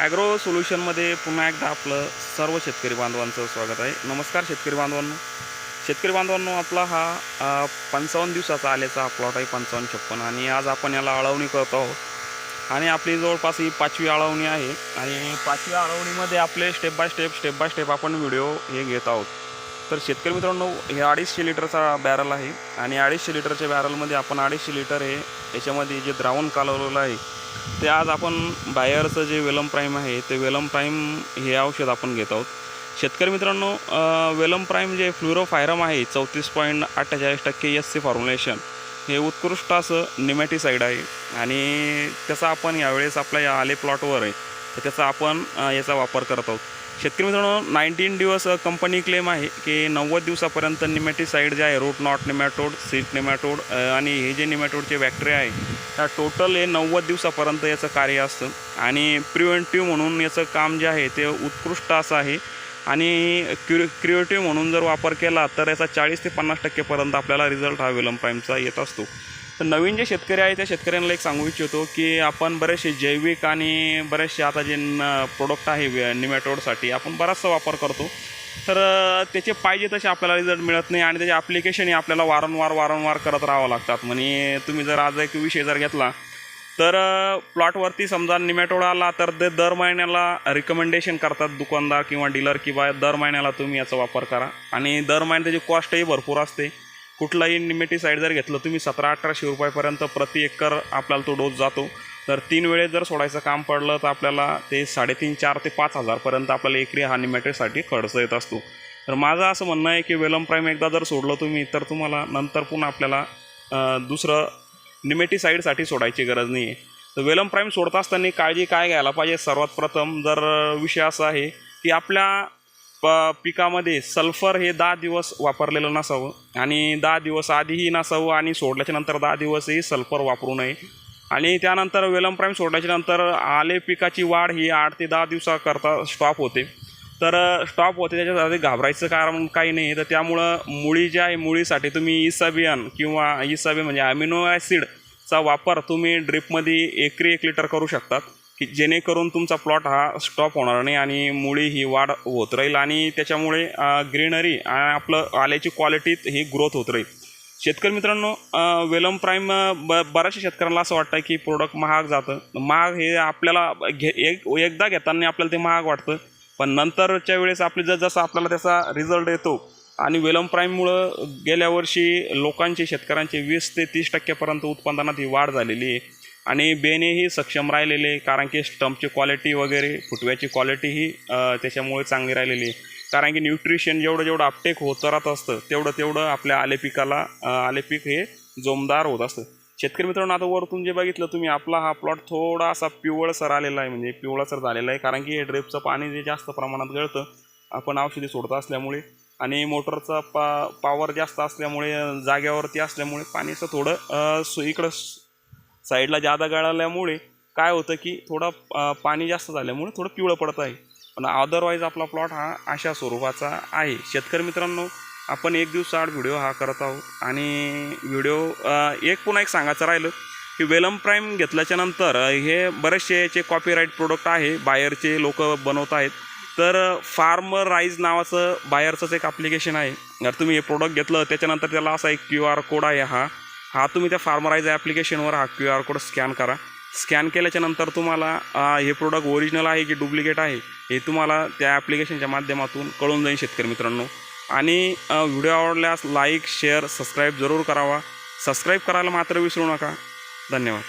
Agro सोल्युशनमध्ये पुन्हा एकदा आपलं सर्व शेतकरी बांधवांचं स्वागत आहे. नमस्कार शेतकरी बांधवांनो. शेतकरी बांधवांनो आपला हा पंचावन्न दिवसाचा आल्याचा हा प्लॉट आहे पंचावन्न छप्पन. आणि आज आपण याला अळवणी करत आहोत. आणि आपली जवळपास ही पाचवी अळवणी आहे. आणि पाचवी अळवणीमध्ये आपले step by step step by step आपण व्हिडिओ हे घेत आहोत. तर शेतकरी मित्रांनो हे अडीचशे लिटरचा बॅरल आहे आणि अडीचशे लिटरच्या बॅरलमध्ये आपण अडीचशे लिटर हे याच्यामध्ये जे द्रावण कालवलेलं आहे ते आज आपण बायरचं जे वेलम प्राईम आहे ते वेलम प्राईम हे औषध आपण घेत आहोत. शेतकरी मित्रांनो वेलम प्राईम जे फ्लुरोफायरम आहे चौतीस पॉईंट अठ्ठेचाळीस टक्के एस सी फॉर्म्युलेशन हे उत्कृष्ट असं निमॅटिसाईड आहे. आणि त्याचा आपण यावेळेस आपल्या या आले प्लॉटवर आहे. तर त्याचा आपण याचा वापर करत आहोत. शेतकरी मित्रांनो नाईन्टीन दिवस कंपनी क्लेम आहे की नव्वद दिवसापर्यंत निमॅटिसाईड जे आहे root knot nematode cyst nematode आणि हे जे निमॅटोडचे बॅक्टेरिया आहे त्या टोटल हे नव्वद दिवसापर्यंत याचं कार्य असतं. आणि प्रिव्हेंटिव्ह म्हणून याचं काम जे आहे ते उत्कृष्ट असं आहे. आणि क्यु क्रिएटिव्ह म्हणून जर वापर केला तर याचा चाळीस ते पन्नास टक्केपर्यंत आपल्याला रिझल्ट हा विलम प्राईमचा येत असतो. तर नवीन जे शेतकरी आहे त्या शेतकऱ्यांना एक सांगू इच्छितो की आपण बरेचसे जैविक आणि बरेचसे आता जे प्रोडक्ट आहे निमॅटोडसाठी आपण बराचसा वापर करतो. तर त्याचे पाहिजे तसे आपल्याला रिझल्ट मिळत नाही आणि त्याचे ॲप्लिकेशनही आपल्याला वारंवार वारंवार करत राहावं लागतात. म्हणजे तुम्ही जर आज एक विषय जर घेतला तर प्लॉटवरती समजा निमॅटोड आला तर ते दर महिन्याला रिकमेंडेशन करतात दुकानदार किंवा डीलर किंवा दर महिन्याला तुम्ही याचा वापर करा. आणि दर महिन्या त्याची कॉस्टही भरपूर असते. कुठलाही निमेटीसाईड जर घेतलं तुम्ही सतरा अठराशे रुपयापर्यंत प्रति एकर आपल्याला तो डोस जातो. तर तीन वेळेस जर सोडायचं काम पडलं तर आपल्याला ते साडेतीन चार ते पाच हजारपर्यंत आपल्याला एकरी हा निमेटिसाठी खर्च येत असतो. तर माझं असं म्हणणं आहे की वेलम प्राईम एकदा जर सोडलं तुम्ही तर तुम्हाला नंतर पुन्हा आपल्याला दुसरं निमेटीसाईडसाठी सोडायची गरज नाही आहे तर वेलम प्राईम सोडता असताना काळजी काय घ्यायला पाहिजे? सर्वात प्रथम जर विषय असा आहे की आपल्या प पिकामध्ये सल्फर हे दहा दिवस वापरलेलं नसावं आणि दहा दिवस आधीही नसावं आणि सोडल्याच्या नंतर दहा दिवसही सल्फर वापरू नये. आणि त्यानंतर वेलम प्राईम सोडल्याच्या नंतर आले पिकाची वाढ ही आठ ते दहा दिवसाकरता स्टॉप होते. तर स्टॉप होते त्याच्यासाठी घाबरायचं कारण काही नाही. तर त्यामुळं मुळी जी आहे मुळीसाठी तुम्ही इसाबियन किंवा इसाबियन म्हणजे अमिनो ॲसिडचा वापर तुम्ही ड्रिपमध्ये एकरी एक लिटर करू शकतात. की जेणेकरून तुमचा प्लॉट हा स्टॉप होणार नाही आणि मुळी ही वाढ होत राहील आणि त्याच्यामुळे ग्रीनरी आणि आपलं आल्याची क्वालिटीत ही ग्रोथ होत राहील. शेतकरी मित्रांनो वेलम प्राईम ब बऱ्याचशा शेतकऱ्यांना असं वाटतं की प्रोडक्ट महाग जातं. महाग हे आपल्याला घे एक एकदा घेताना आपल्याला ते महाग वाटतं. पण नंतरच्या वेळेस आपली जर जसं आपल्याला त्याचा रिझल्ट येतो आणि वेलम प्राईममुळं गेल्या वर्षी लोकांचे शेतकऱ्यांचे वीस ते तीस टक्क्यापर्यंत उत्पादनात ही वाढ झालेली आहे. आणि बेनेही सक्षम राहिलेले कारण की स्टम्पची क्वालिटी वगैरे फुटव्याची क्वालिटी ही त्याच्यामुळे चांगली राहिलेली आहे. कारण की न्यूट्रिशन जेवढं जेवढं अपटेक होत राहत असतं तेवढं तेवढं आपल्या आले पिकाला आले पीक हे जोमदार होत असतं. शेतकरी मित्रांनो आता वरतून जे बघितलं तुम्ही आपला हा प्लॉट थोडा असा पिवळसर आलेला आहे म्हणजे पिवळसर झालेला आहे कारण की हे ड्रेपचं पाणी जे जास्त प्रमाणात गळतं आपण औषधी सोडत असल्यामुळे आणि मोटरचा पा पॉवर जास्त असल्यामुळे जाग्यावरती असल्यामुळे पाणीचं थोडं इकडं साईडला जादा गळाल्यामुळे काय होतं की थोडं पाणी जास्त झाल्यामुळे थोडं पिवळं पडत आहे. पण अदरवाईज आपला प्लॉट हा अशा स्वरूपाचा आहे. शेतकरी मित्रांनो आपण एक दिवसाआड व्हिडिओ हा करत आहोत. आणि व्हिडिओ एक पुन्हा एक सांगायचं राहिलं की वेलम प्राईम घेतल्याच्या नंतर हे बरेचसे याचे कॉपीराईट प्रोडक्ट आहे. बाहेरचे लोक बनवत आहेत. तर फार्मर राईज नावाचं बाहेरचंच एक ॲप्लिकेशन आहे. जर तुम्ही हे प्रोडक्ट घेतलं त्याच्यानंतर त्याला असा एक क्यू आर कोड आहे हा. हा तुम्ही त्या फार्मराईज ॲप्लिकेशनवर हा क्यू आर कोड स्कॅन करा. स्कॅन केल्याच्यानंतर तुम्हाला हे प्रोडक्ट ओरिजिनल आहे की डुप्लिकेट आहे हे तुम्हाला त्या ॲप्लिकेशनच्या माध्यमातून कळून जाईल शेतकरी मित्रांनो. आणि व्हिडिओ आवडल्यास लाईक शेअर सबस्क्राईब जरूर करावा. सबस्क्राईब करायला मात्र विसरू नका. धन्यवाद.